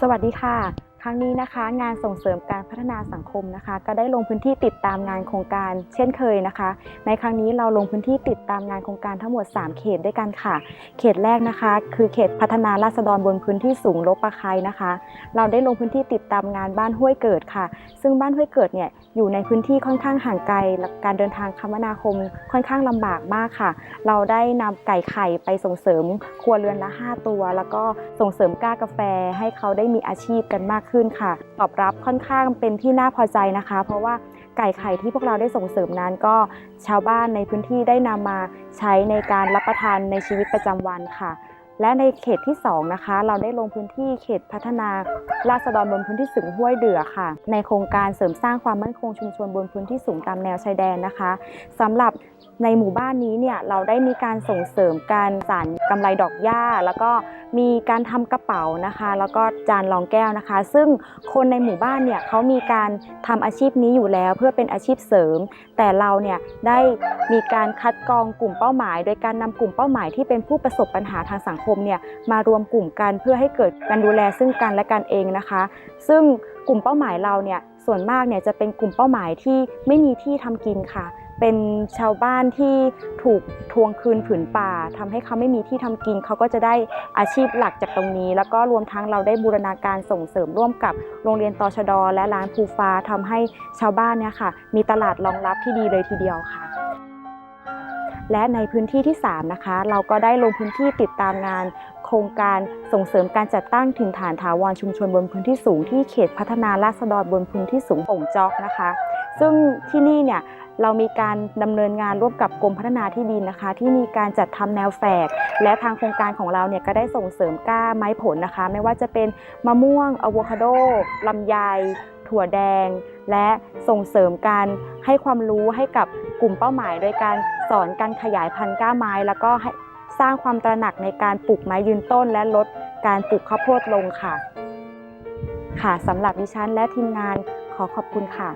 สวัสดีค่ะ ครั้งนี้นะคะ งานส่งเสริมการพัฒนาสังคมนะคะ ก็ได้ลงพื้นที่ติดตามงานโครงการเช่นเคยนะคะ ในครั้งนี้เราลงพื้นที่ติดตามงานโครงการทั้งหมด 3 เขตด้วยกันค่ะ เขตแรกนะคะ คือเขตพัฒนาราษฎรบนพื้นที่สูงลบปะไคนะคะ เราได้ลงพื้นที่ติดตามงานบ้านห้วยเกิดค่ะ ซึ่งบ้านห้วยเกิดเนี่ย อยู่ในพื้นที่ค่อนข้างห่างไกลและการเดินทางคมนาคมค่อนข้างลำบากมากค่ะ เราได้นำไก่ไข่ไปส่งเสริมครัวเรือนละ 5 ตัว แล้วก็ส่งเสริมก้ากาแฟให้เขาได้มีอาชีพกันมากขึ้นค่ะ ตอบรับค่อนข้างเป็นที่น่าพอใจนะคะ เพราะว่าไก่ไข่ที่พวกเราได้ส่งเสริมนั้นก็ชาวบ้านในพื้นที่ได้นำมาใช้ในการรับประทานในชีวิตประจำวันค่ะ และในเขตที่ 2 นะคะ เราได้ลงพื้นที่เขตพัฒนาราษฎรบนพื้นที่สูงห้วยเดือค่ะ ในโครงการเสริมสร้างความมั่นคงชุมชนบนพื้นที่สูงตามแนวชายแดนนะคะสำหรับในหมู่บ้านนี้เนี่ยเราได้มีการส่งเสริมการสานกำไรดอกหญ้า แล้วก็ มีการทำกระเป๋านะคะ แล้วก็จานรองแก้วนะคะ ซึ่งคนในหมู่บ้านเนี่ยเขามีการทำอาชีพนี้อยู่แล้วเพื่อเป็นอาชีพเสริม แต่เราเนี่ยได้มีการคัดกรองกลุ่มเป้าหมาย โดยการนำกลุ่มเป้าหมายที่เป็นผู้ประสบปัญหาทางสังคมเนี่ยมารวมกลุ่มกันเพื่อให้เกิดการดูแลซึ่งกันและกันเองนะคะ ซึ่งกลุ่มเป้าหมายเราเนี่ยส่วนมากเนี่ยจะเป็นกลุ่มเป้าหมายที่ไม่มีที่ทำกินค่ะ เป็นชาวบ้านที่ถูกทวงคืนผืนป่าทำให้เขาไม่มีที่ทำกิน เขาก็จะได้อาชีพหลักจากตรงนี้ แล้วก็รวมทั้งเราได้บูรณาการส่งเสริมร่วมกับโรงเรียนตชด และร้านภูฟ้าทำให้ชาวบ้านเนี่ยค่ะ มีตลาดรองรับที่ดีเลยทีเดียวค่ะและในพื้นที่ที่ 3 นะคะ เราก็ได้ลงพื้นที่ติดตามงาน โครงการส่งเสริมการจัดตั้งถิ่นฐานถาวรชุมชนบนพื้นที่สูงที่เขตพัฒนาราษฎรบนพื้นที่สูงป่งจอกนะคะ ซึ่งที่นี่เนี่ยเรามีการดำเนินงานร่วมกับกรมพัฒนาที่ดินนะคะ ที่มีการจัดทำแนวแฝก และทางโครงการของเราเนี่ยก็ได้ส่งเสริมกล้าไม้ผลนะคะ ไม่ว่าจะเป็นมะม่วงอะโวคาโดลำไย ถั่วแดง และส่งเสริมการให้ความรู้ให้กับกลุ่มเป้าหมาย โดยการสอนการขยายพันธุ์กล้าไม้ แล้วก็สร้างความตระหนักในการปลูกไม้ยืนต้น และลดการปลูกข้าวโพดลงค่ะ ค่ะสำหรับดิฉันและทีมงานขอขอบคุณค่ะ